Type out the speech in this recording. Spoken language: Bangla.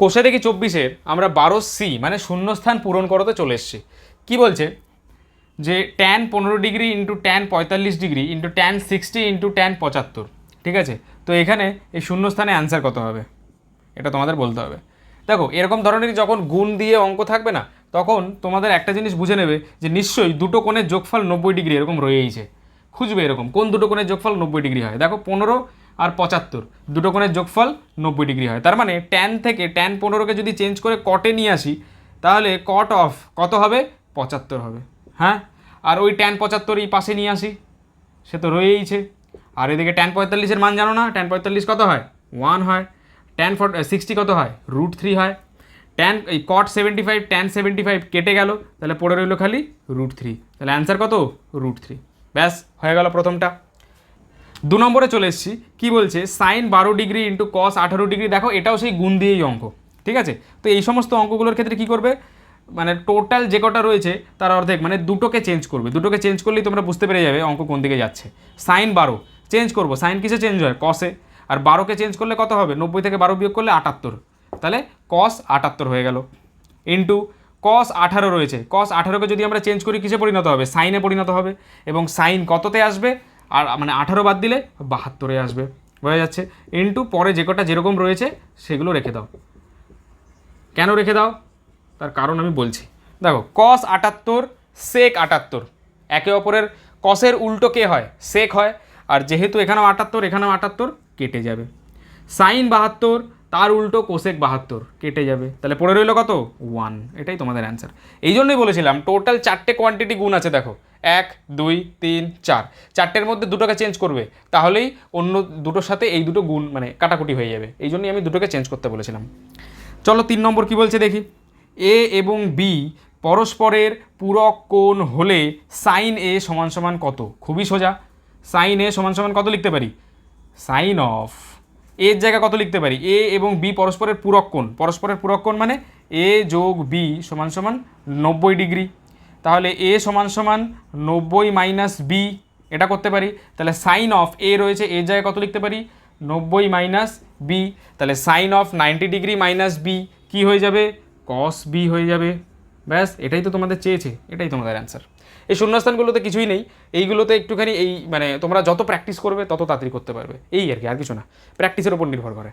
কোষে দেখি চব্বিশের, আমরা বারো সি মানে শূন্যস্থান পূরণ করতে চলে এসছি। কী বলছে? যে ট্যান পনেরো ডিগ্রি ইন্টু ট্যান পঁয়তাল্লিশ degree into tan sixty into tan পঁচাত্তর, ঠিক আছে? তো এখানে এই শূন্যস্থানে অ্যান্সার কত হবে? এটা তোমাদের বলতে হবে। দেখো, এরকম ধরনের যখন গুণ দিয়ে অঙ্ক থাকবে না, তখন তোমাদের একটা জিনিস বুঝে নেবে যে নিশ্চয়ই দুটো কোণের যোগফল নব্বই ডিগ্রি এরকম রয়েইছে। খুঁজবে এরকম, কোন দুটো কোণের যোগফল নব্বই ডিগ্রি হয়? দেখো, পনেরো আর পঁচাত্তর। দুটো কোণের যোগফল নব্বই ডিগ্রি হয়। তার মানে ট্যান থেকে ট্যান পনেরোকে যদি চেঞ্জ করে কটে নিয়ে আসি, তাহলে কট অফ কত হবে? পঁচাত্তর হবে। হ্যাঁ? আর ওই ট্যান পঁচাত্তর এই পাশে নিয়ে আসি। সে তো রয়েইছে। আর এদিকে ট্যান পঁয়তাল্লিশের মান জানো না? ট্যান পঁয়তাল্লিশ কত হয়? ওয়ান হয়। ট্যান ফর সিক্সটি কত হয়? রুট থ্রি হয়। ট্যান এই cut seventy five tan seventy five কেটে গেল। তাহলে পড়ে রইল খালি রুট থ্রি তাহলে অ্যান্সার কত? রুট থ্রি ব্যাস, হয়ে গেল প্রথমটা। দু নম্বরে চলে এসেছি। কী বলছে? সাইন বারো ডিগ্রি ইন্টু কস আঠারো ডিগ্রি। দেখো, এটাও সেই গুণ দিয়েই অঙ্ক। ঠিক আছে? তো এই সমস্ত অঙ্কগুলোর ক্ষেত্রে কী করবে? মানে টোটাল যে কটা রয়েছে, তার অর্ধেক মানে দুটোকে চেঞ্জ করবে। দুটোকে চেঞ্জ করলেই তোমরা বুঝতে পেরে যাবে অঙ্ক কোন দিকে যাচ্ছে। সাইন বারো চেঞ্জ করব। সাইন কিসে চেঞ্জ হয়? কসে আর বারোকে চেঞ্জ করলে কত হবে? নব্বই থেকে বারো বিয়োগ করলে আটাত্তর। তাহলে কস আটাত্তর হয়ে গেল। ইন্টু কস আঠারো রয়েছে। কস আঠারোকে যদি আমরা চেঞ্জ করি, কিসে পরিণত হবে? সাইনে পরিণত হবে। এবং সাইন কততে আসবে? আর মানে আঠারো বাদ দিলে বাহাত্তরে আসবে। বোঝা যাচ্ছে? ইন্টু পরে যে কটা যেরকম রয়েছে, সেগুলো রেখে দাও। কেন রেখে দাও? তার কারণ আমি বলছি। দেখো কস আটাত্তর সেক আটাত্তর। একে অপরের কসের উল্টো কে হয়? সেক হয়। আর যেহেতু এখানেও আটাত্তর এখানেও আটাত্তর, কেটে যাবে। সাইন বাহাত্তর, তার উল্টো কোসেক বাহাত্তর, কেটে যাবে। তাহলে পড়ে রইল কত? ওয়ান এটাই তোমাদের অ্যান্সার এই জন্যই বলেছিলাম টোটাল চারটে কোয়ান্টিটি গুণ আছে, দেখো। এক, দুই, তিন, চার। চারটের মধ্যে দুটোকে চেঞ্জ করবে, তাহলেই অন্য দুটোর সাথে এই দুটো গুণ মানে কাটাকুটি হয়ে যাবে। এই জন্যই আমি দুটোকে চেঞ্জ করতে বলেছিলাম। চলো তিন নম্বর কি বলছে দেখি। এ এবং বি পরস্পরের পূরক কোণ হলে সাইন এ সমান সমান কত? খুবই সোজা। সাইন এ সমান সমান কত লিখতে পারি? সাইন অফ এর জায়গায় কত লিখতে পারি? এ এবং বি পরস্পরের পূরক কোণ। পরস্পরের পূরক কোণ মানে এ যোগ বি সমান সমান নব্বই ডিগ্রি। তাহলে এ সমান সমান নব্বই মাইনাস বি এটা করতে পারি। তাহলে সাইন অফ এ রয়েছে, এর জায়গায় কত লিখতে পারি? নব্বই মাইনাস বি তাহলে sine of ninety degree minus B কী হয়ে যাবে? কস বি হয়ে যাবে। ব্যাস, এটাই তো তোমাদের চেয়েছে, এটাই তোমাদের অ্যান্সার এই শূন্যস্থানগুলোতে কিছুই নেই। এইগুলোতে একটুখানি এই মানে তোমরা যত প্র্যাকটিস করবে, তত তাড়াতাড়ি করতে পারবে। এই আর কি, আর কিছু না। প্র্যাকটিসের ওপর নির্ভর করে।